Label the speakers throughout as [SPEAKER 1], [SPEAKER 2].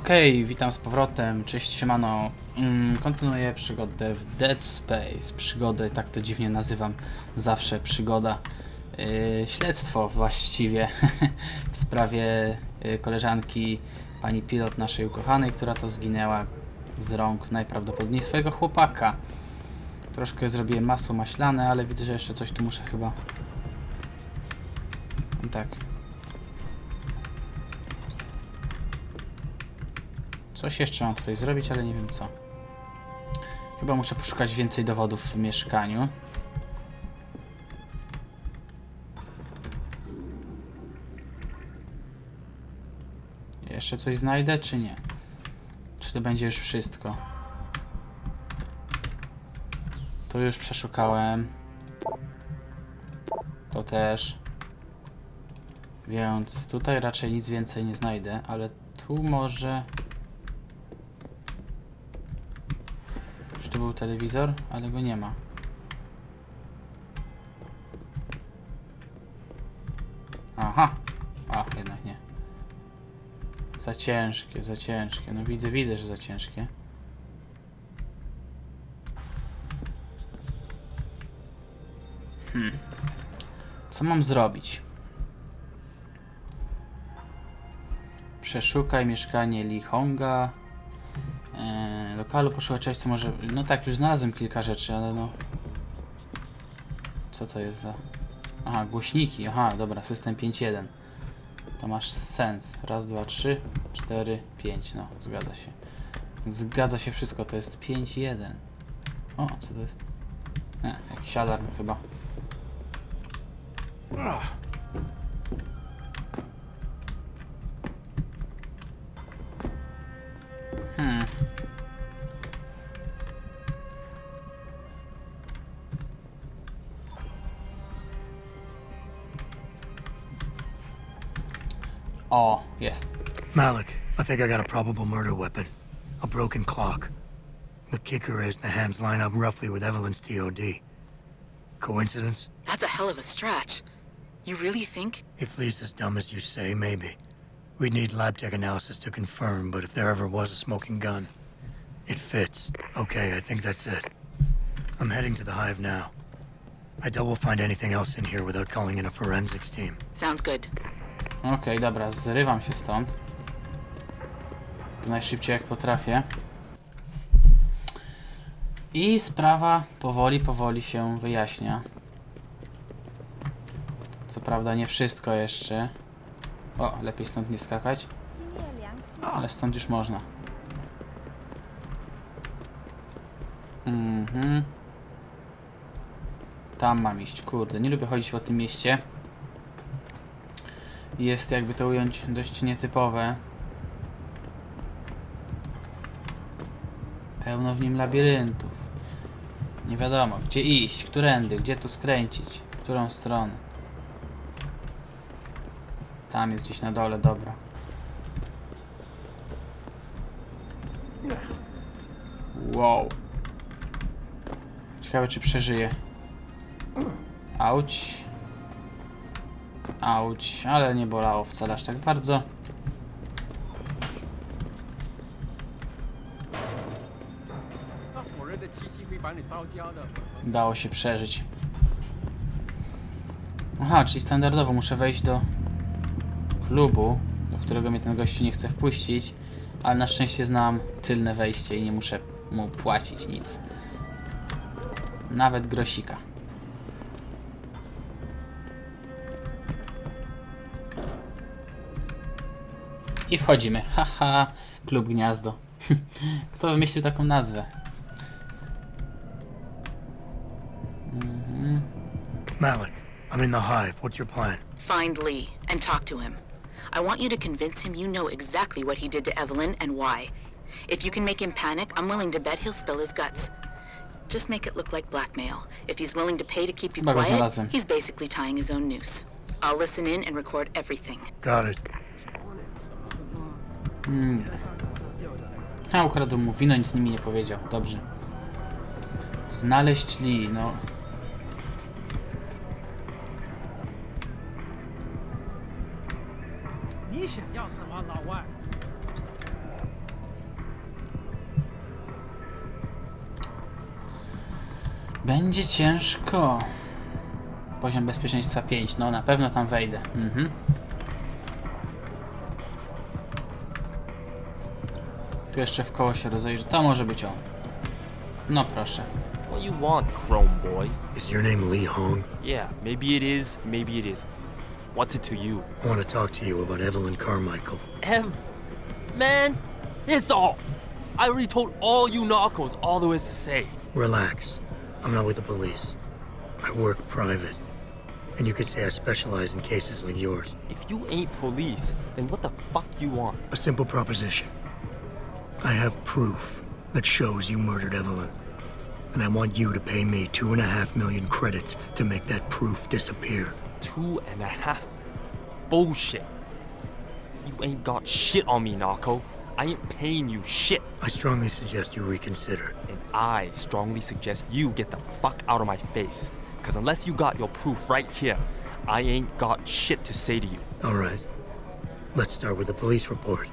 [SPEAKER 1] Okej, witam z powrotem, cześć siemano. Mm, kontynuuję przygodę w Dead Space. Przygodę, tak to dziwnie nazywam, zawsze przygoda. Yy, śledztwo właściwie w sprawie yy, koleżanki pani pilot naszej ukochanej, która to zginęła z rąk najprawdopodobniej swojego chłopaka. Troszkę zrobiłem masło maślane, ale widzę, że jeszcze coś tu muszę chyba... Tak, Coś jeszcze mam tutaj zrobić, ale nie wiem co. Chyba muszę poszukać więcej dowodów w mieszkaniu. Jeszcze coś znajdę, czy nie? Czy to będzie już wszystko? To już przeszukałem. To też. Więc tutaj raczej nic więcej nie znajdę, ale tu może... Czy to był telewizor? Ale go nie ma. Aha. A, jednak nie. Za ciężkie, za ciężkie. No widzę, widzę, że za ciężkie. Hmm. Co mam zrobić? Przeszukaj mieszkanie Lichonga. Lokalu poszukaj czegoś, co może... No tak, już znalazłem kilka rzeczy, ale no... Co to jest za... Aha, głośniki. Aha, dobra, system 5.1. To masz sens. Raz, dwa, trzy, cztery, pięć. No, zgadza się. Zgadza się wszystko, to jest 5.1. O, co to jest? Nie, jakiś alarm chyba. Hmm. O, yes.
[SPEAKER 2] Malik, I think I got a probable murder weapon. A broken clock. The kicker is the hands line up roughly with Evelyn's TOD. Coincidence?
[SPEAKER 3] That's a hell of a stretch. You really think?
[SPEAKER 2] If Lee's as dumb as you say, maybe. We'd need lab tech analysis to confirm, but if there ever was a smoking gun, it fits. Okay, I think that's it. I'm heading to the hive now. I doubt we'll find anything else in here without calling in a forensics team.
[SPEAKER 3] Sounds good.
[SPEAKER 1] Okej, dobra, zrywam się stąd. To najszybciej jak potrafię. I sprawa powoli, powoli się wyjaśnia. Co prawda nie wszystko jeszcze. O, lepiej stąd nie skakać. Ale stąd już można. Mhm. Tam mam iść, kurde. Nie lubię chodzić po tym mieście jest, jakby to ująć, dość nietypowe. Pełno w nim labiryntów. Nie wiadomo, gdzie iść, którędy, gdzie tu skręcić, w którą stronę. Tam jest gdzieś na dole, dobra. Wow. Ciekawe, czy przeżyje. Auć. Auć, ale nie bolało wcale aż tak bardzo. Dało się przeżyć. Aha, czyli standardowo muszę wejść do klubu, do którego mnie ten gościu nie chce wpuścić, ale na szczęście znam tylne wejście i nie muszę mu płacić nic. Nawet grosika. I wchodzimy. Haha, klub gniazdo. Kto wymyślił taką nazwę?
[SPEAKER 2] Malik, I'm in the hive. What's your plan?
[SPEAKER 3] Find Lee and talk to him. I want you to convince him you know exactly what he did to Evelyn and why. If you can make him panic, I'm willing to bet he'll spill his guts. Just make it look like blackmail. If he's willing to pay to keep you quiet,
[SPEAKER 1] znalazłem.
[SPEAKER 3] he's basically tying his own noose. I'll listen in and record everything.
[SPEAKER 2] Got it. Hmm.
[SPEAKER 1] A ukradł mu wino, nic nimi nie powiedział. Dobrze. Znaleźć no. Będzie ciężko. Poziom bezpieczeństwa 5. No, na pewno tam wejdę. Mhm. Tu jeszcze w koło się rozejrzy. To może być on. No proszę.
[SPEAKER 4] What you want, Chrome Boy?
[SPEAKER 2] Is your name Lee Hong?
[SPEAKER 4] Yeah, maybe it is, maybe it isn't. What's it to you?
[SPEAKER 2] I want to talk to you about Evelyn Carmichael.
[SPEAKER 4] Ev, man, it's off. I already told all you narcos all there is to say.
[SPEAKER 2] Relax. I'm not with the police. I work private. And you could say I specialize in cases like yours.
[SPEAKER 4] If you ain't police, then what the fuck you want?
[SPEAKER 2] A simple proposition. I have proof that shows you murdered Evelyn. And I want you to pay me two and a half million credits to make that proof disappear.
[SPEAKER 4] Two and a half. Bullshit. You ain't got shit on me, narco. I ain't paying you shit.
[SPEAKER 2] I strongly suggest you reconsider.
[SPEAKER 4] And I strongly suggest you get the fuck out of my face. Cause unless you got your proof right here, I ain't got shit to say to you.
[SPEAKER 2] All right. Let's start with the police report.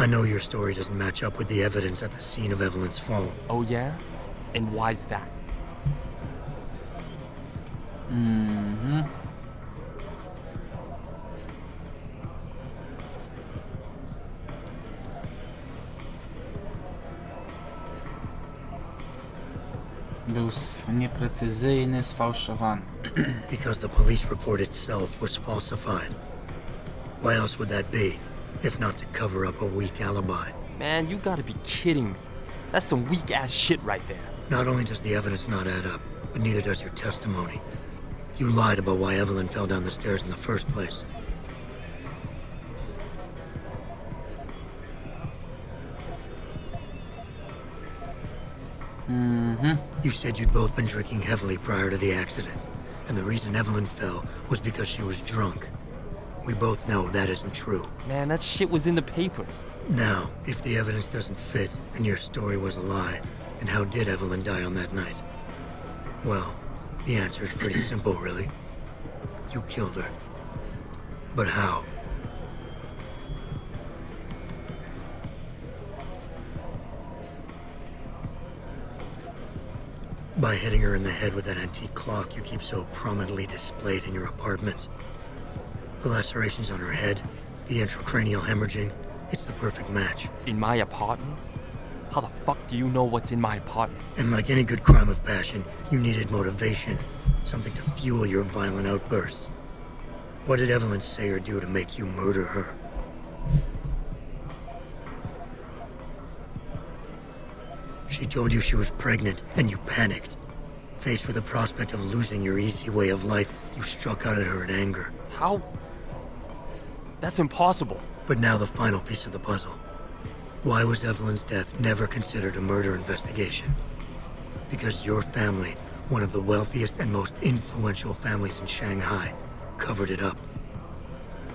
[SPEAKER 2] I know your story doesn't match up with the evidence at the scene of Evelyn's fall.
[SPEAKER 4] Oh yeah? And why's that? Mm-hmm.
[SPEAKER 1] Był s- nieprecyzyjny, sfałszowany.
[SPEAKER 2] Because the police report itself was falsified. Why else would that be, if not to cover up a weak alibi?
[SPEAKER 4] Man, you gotta be kidding me. That's some weak ass shit right there.
[SPEAKER 2] Not only does the evidence not add up, but neither does your testimony. You lied about why Evelyn fell down the stairs in the first place. Mm -hmm. You said you'd both been drinking heavily prior to the accident, and the reason Evelyn fell was because she was drunk. We both know that isn't true.
[SPEAKER 4] Man, that shit was in the papers.
[SPEAKER 2] Now, if the evidence doesn't fit and your story was a lie, then how did Evelyn die on that night? Well, the answer is pretty simple, really. You killed her. But how? By hitting her in the head with that antique clock you keep so prominently displayed in your apartment. The lacerations on her head, the intracranial hemorrhaging, it's the perfect match.
[SPEAKER 4] In my apartment? How the fuck do you know what's in my apartment?
[SPEAKER 2] And like any good crime of passion, you needed motivation, something to fuel your violent outbursts. What did Evelyn say or do to make you murder her? She told you she was pregnant, and you panicked. Faced with the prospect of losing your easy way of life, you struck out at her in anger.
[SPEAKER 4] How? That's impossible.
[SPEAKER 2] But now the final piece of the puzzle. Why was Evelyn's death never considered a murder investigation? Because your family, one of the wealthiest and most influential families in Shanghai, covered it up.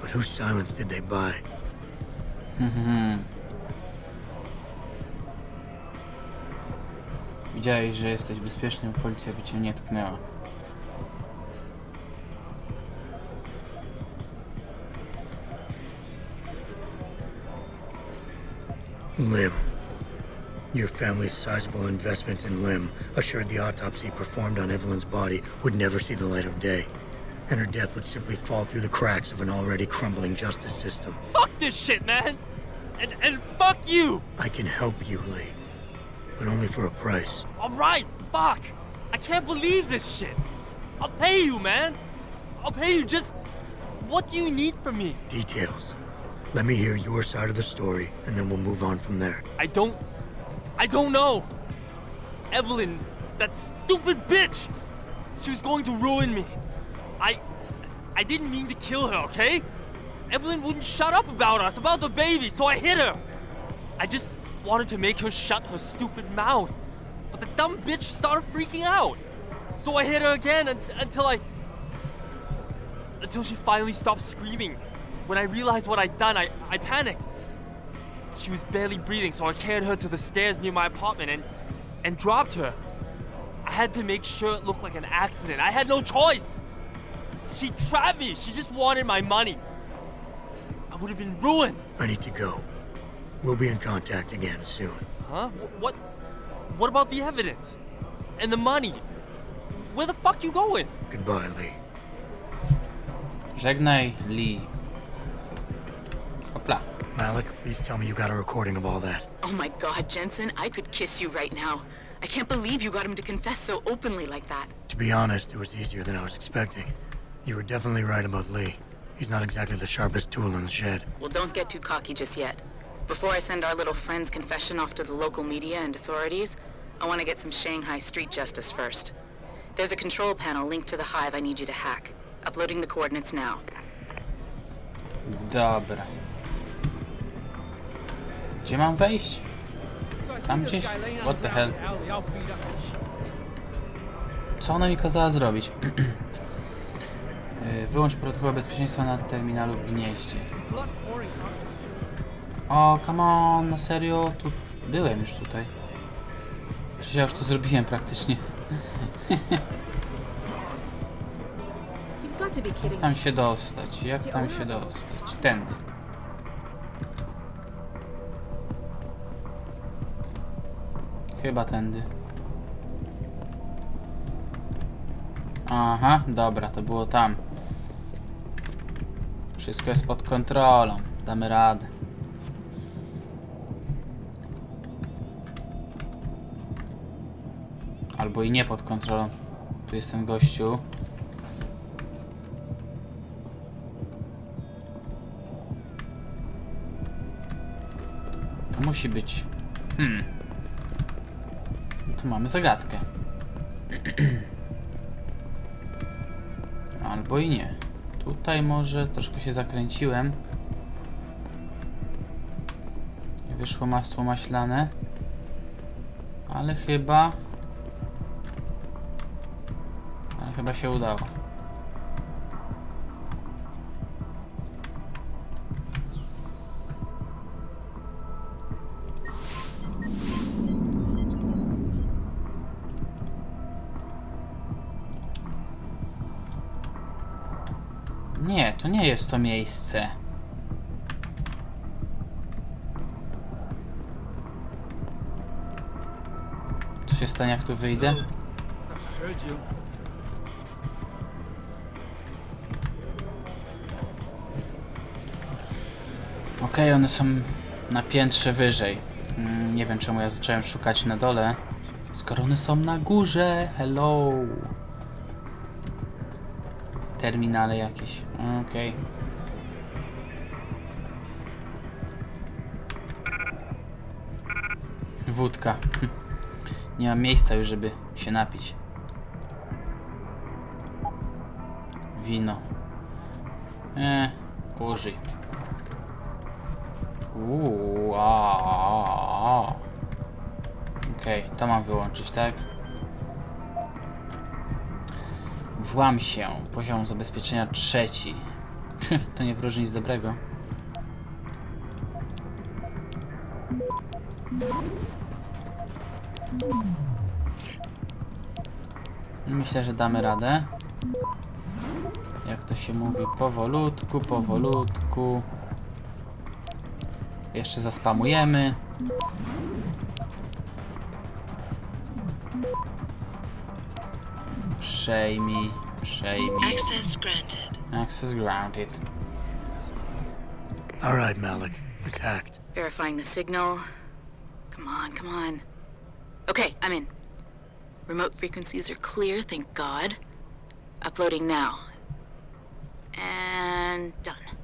[SPEAKER 2] But whose silence did they buy? Mm-hmm.
[SPEAKER 1] Widziałeś, że jesteś bezpieczny, bo policja by cię nie tknęła.
[SPEAKER 2] Lim. Your family's sizable investments in Lim assured the autopsy performed on Evelyn's body would never see the light of day, and her death would simply fall through the cracks of an already crumbling justice system.
[SPEAKER 4] Fuck this shit, man! And, and fuck you!
[SPEAKER 2] I can help you, Lee, but only for a price.
[SPEAKER 4] Alright, fuck! I can't believe this shit! I'll pay you, man! I'll pay you just. What do you need from me?
[SPEAKER 2] Details. Let me hear your side of the story, and then we'll move on from there.
[SPEAKER 4] I don't. I don't know! Evelyn, that stupid bitch! She was going to ruin me. I. I didn't mean to kill her, okay? Evelyn wouldn't shut up about us, about the baby, so I hit her! I just wanted to make her shut her stupid mouth. But the dumb bitch started freaking out. So I hit her again un- until I. until she finally stopped screaming. When I realized what I'd done, I, I panicked. She was barely breathing, so I carried her to the stairs near my apartment and and dropped her. I had to make sure it looked like an accident. I had no choice. She trapped me. She just wanted my money. I would have been ruined.
[SPEAKER 2] I need to go. We'll be in contact again soon.
[SPEAKER 4] Huh? What? What about the evidence? And the money? Where the fuck you going?
[SPEAKER 2] Goodbye, Lee.
[SPEAKER 1] Żegnaj, Lee. Hopla.
[SPEAKER 2] Malik, please tell me you got a recording of all that.
[SPEAKER 3] Oh my god, Jensen, I could kiss you right now. I can't believe you got him to confess so openly like that.
[SPEAKER 2] To be honest, it was easier than I was expecting. You were definitely right about Lee. He's not exactly the sharpest tool in the shed.
[SPEAKER 3] Well, don't get too cocky just yet. Before I send our little friend's confession off to the local media and authorities, I want to get some Shanghai street justice first. There's a control panel linked to the hive I need you to hack. Uploading the coordinates now.
[SPEAKER 1] Dobra. Gdzie mam wejść? Tam gdzieś? What the hell? Co ona mi kazała zrobić? Y, Wyłącz protokół bezpieczeństwa na terminalu w gnieździe. O, come on, na serio? Tu byłem już tutaj. Przecież ja już to zrobiłem praktycznie. Tam się dostać. Jak tam się dostać? Tędy. Chyba tędy. Aha, dobra, to było tam. Wszystko jest pod kontrolą. Damy radę. Albo i nie pod kontrolą. Tu jest ten gościu. To musi być. Hmm. Tu mamy zagadkę. Albo i nie. Tutaj może troszkę się zakręciłem. Wyszło masło maślane. Ale chyba. Ale chyba się udało. Jest to miejsce. Co się stanie, jak tu wyjdę? Okej, one są na piętrze wyżej. Mm, nie wiem czemu ja zacząłem szukać na dole. Skoro one są na górze. Hello. Terminale jakieś. Okej. Wódka. Hm. Nie mam miejsca już, żeby się napić. Wino. E, użyj. Uuu. Okej, to mam wyłączyć, tak? Włam się. Poziom zabezpieczenia trzeci. to nie wróży nic dobrego. Myślę, że damy radę. Jak to się mówi, powolutku, powolutku. Jeszcze zaspamujemy. Przejmij, przejmij.
[SPEAKER 5] Access granted.
[SPEAKER 1] Access granted.
[SPEAKER 2] All right, Malik. It's hacked.
[SPEAKER 3] Verifying the signal. Come on, come on. Okay, I'm in. Remote frequencies are clear, thank God. Uploading now. And done.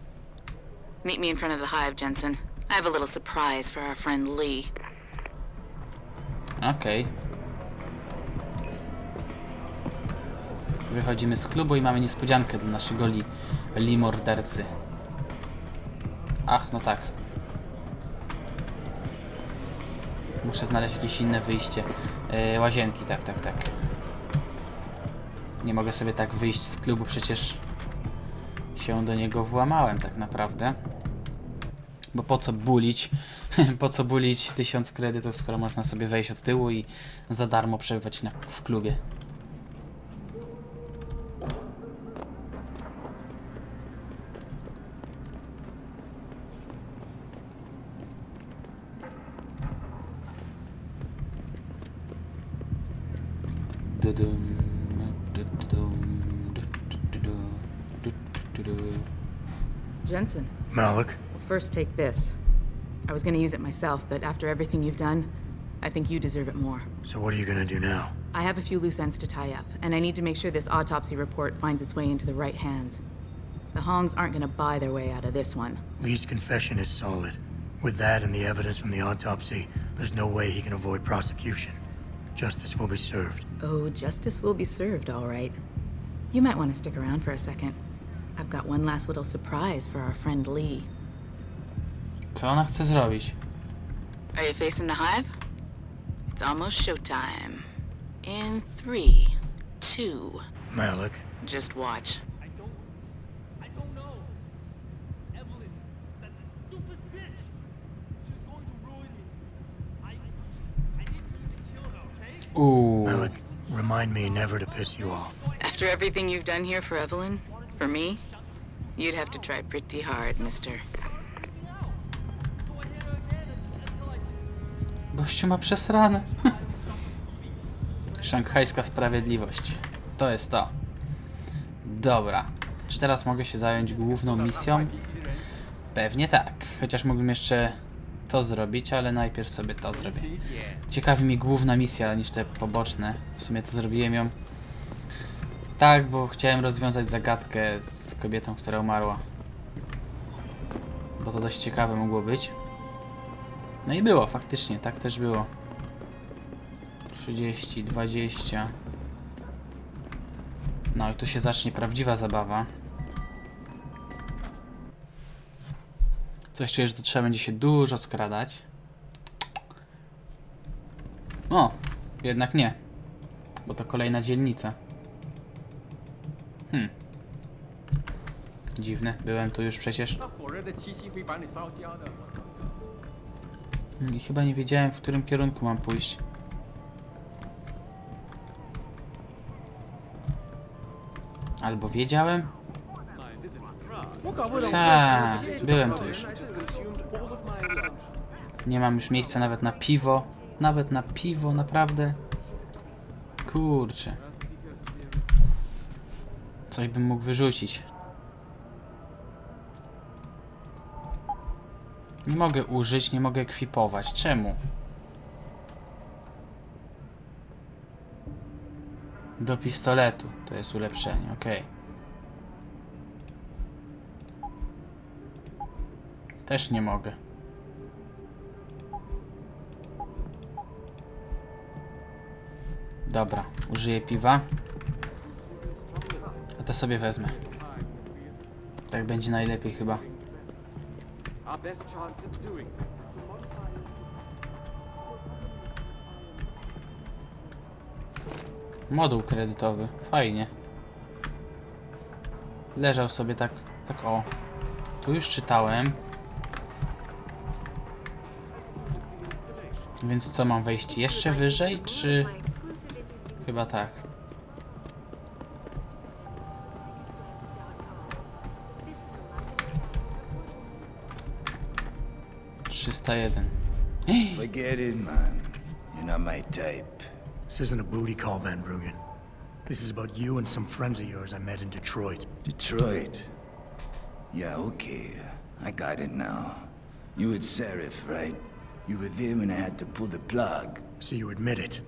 [SPEAKER 3] Meet me in front of the hive, Jensen. I have a little surprise for our friend Lee.
[SPEAKER 1] Okej. Wychodzimy z klubu i mamy niespodziankę dla naszego li, li mordercy. Ach, no tak. Muszę znaleźć jakieś inne wyjście. Yy, łazienki, tak, tak, tak. Nie mogę sobie tak wyjść z klubu, przecież się do niego włamałem tak naprawdę. Bo po co bulić, po co bulić tysiąc kredytów, skoro można sobie wejść od tyłu i za darmo przebywać na, w klubie.
[SPEAKER 3] Jensen,
[SPEAKER 2] Malik,
[SPEAKER 3] well, first take this. I was gonna use it myself, but after everything you've done, I think you deserve it more.
[SPEAKER 2] so what are you gonna do now?
[SPEAKER 3] I have a few loose ends to tie up, and I need to make sure this autopsy report finds its way into the right hands. The Hongs aren't gonna buy their way out of this one.
[SPEAKER 2] Lee's confession is solid. With that and the evidence from the autopsy, there's no way he can avoid prosecution. Justice will be served.
[SPEAKER 3] Oh, justice will be served, all right. You might want to stick around for a second. I've got one last little surprise for our friend Lee.
[SPEAKER 1] Co ona chce zrobić?
[SPEAKER 3] Are you facing the hive? It's almost showtime. In three, two,
[SPEAKER 2] Malik,
[SPEAKER 3] just watch.
[SPEAKER 4] I don't. I don't know. Evelyn, that stupid bitch. She was going to ruin me. I. I didn't mean to kill her, okay?
[SPEAKER 1] Uuu.
[SPEAKER 2] Malik, remind me never to piss you off.
[SPEAKER 3] After everything you've done here for Evelyn, for me, you'd have to try pretty hard, mister.
[SPEAKER 1] Gościu ma przesrane. Szanghajska sprawiedliwość. To jest to. Dobra. Czy teraz mogę się zająć główną misją? Pewnie tak. Chociaż mógłbym jeszcze to zrobić, ale najpierw sobie to zrobię. Ciekawi mi główna misja niż te poboczne. W sumie to zrobiłem ją. Tak, bo chciałem rozwiązać zagadkę z kobietą, która umarła. Bo to dość ciekawe mogło być. No i było, faktycznie, tak też było. 30, 20. No i tu się zacznie prawdziwa zabawa. Coś czuję, że tu trzeba będzie się dużo skradać. O, jednak nie. Bo to kolejna dzielnica. Hmm. Dziwne, byłem tu już przecież.
[SPEAKER 5] Hmm,
[SPEAKER 1] I chyba nie wiedziałem, w którym kierunku mam pójść. Albo wiedziałem? Ta, byłem tu już. Nie mam już miejsca nawet na piwo. Nawet na piwo, naprawdę. Kurczę. Coś bym mógł wyrzucić. Nie mogę użyć, nie mogę ekwipować. Czemu? Do pistoletu. To jest ulepszenie, okej. Też nie mogę. Dobra, użyję piwa. A to sobie wezmę. Tak będzie najlepiej chyba.
[SPEAKER 5] To
[SPEAKER 1] Moduł kredytowy. Fajnie. Leżał sobie tak, tak o. Tu już czytałem. Więc co, mam wejść jeszcze wyżej, czy... Chyba tak. Trzysta jeden.
[SPEAKER 6] Forget it, man. You're not my type.
[SPEAKER 2] This isn't a booty call, Van Bruggen. This is about you and some friends of yours I met in Detroit.
[SPEAKER 6] Detroit. Yeah, okay. I got it now. You with Seraph, right? You were there when I had to pull the plug.
[SPEAKER 2] So you admit it.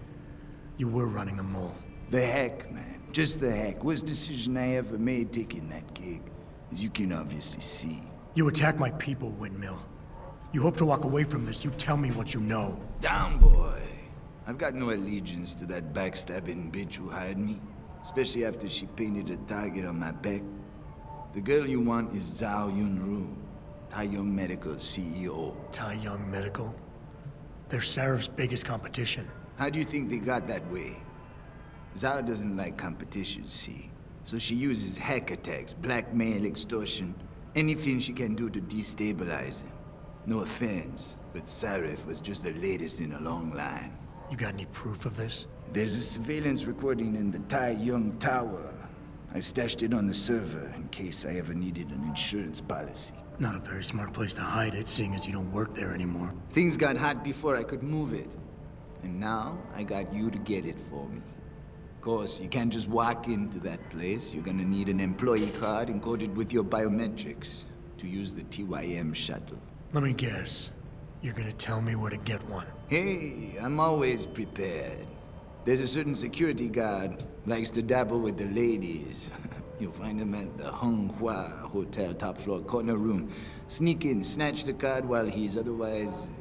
[SPEAKER 2] You were running a mole.
[SPEAKER 6] The heck, man. Just the heck. Worst decision I ever made taking that gig. As you can obviously see.
[SPEAKER 2] You attack my people, Windmill. You hope to walk away from this. You tell me what you know.
[SPEAKER 6] Down, boy. I've got no allegiance to that backstabbing bitch who hired me. Especially after she painted a target on my back. The girl you want is Zhao Yunru, Taiyong Medical CEO.
[SPEAKER 2] Tai Young Medical. They're Sarah's biggest competition.
[SPEAKER 6] How do you think they got that way? Zhao doesn't like competition, see? So she uses hack attacks, blackmail, extortion, anything she can do to destabilize him. No offense, but Sarif was just the latest in a long line.
[SPEAKER 2] You got any proof of this?
[SPEAKER 6] There's a surveillance recording in the Tai Yong Tower. I stashed it on the server in case I ever needed an insurance policy.
[SPEAKER 2] Not a very smart place to hide it, seeing as you don't work there anymore.
[SPEAKER 6] Things got hot before I could move it. And now I got you to get it for me. Of course, you can't just walk into that place. You're gonna need an employee card encoded with your biometrics to use the TYM shuttle.
[SPEAKER 2] Let me guess. You're gonna tell me where to get one.
[SPEAKER 6] Hey, I'm always prepared. There's a certain security guard likes to dabble with the ladies. You'll find him at the Hung Hua Hotel top floor corner room. Sneak in, snatch the card while he's otherwise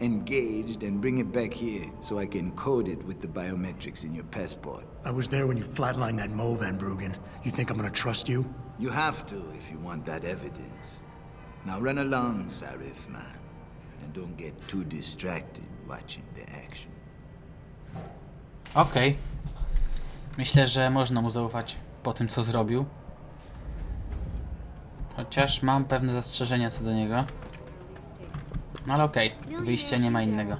[SPEAKER 6] engaged, and bring it back here so I can code it with the biometrics in your passport.
[SPEAKER 2] I was there when you flatlined that Mo Van Bruggen. You think I'm gonna trust you?
[SPEAKER 6] You have to if you want that evidence. Now run along, Sarif man, and don't get too distracted watching the action.
[SPEAKER 1] Okej. Myślę, że można mu zaufać po tym, co zrobił. Chociaż mam pewne zastrzeżenia co do niego. No ale okej, wyjścia nie ma innego.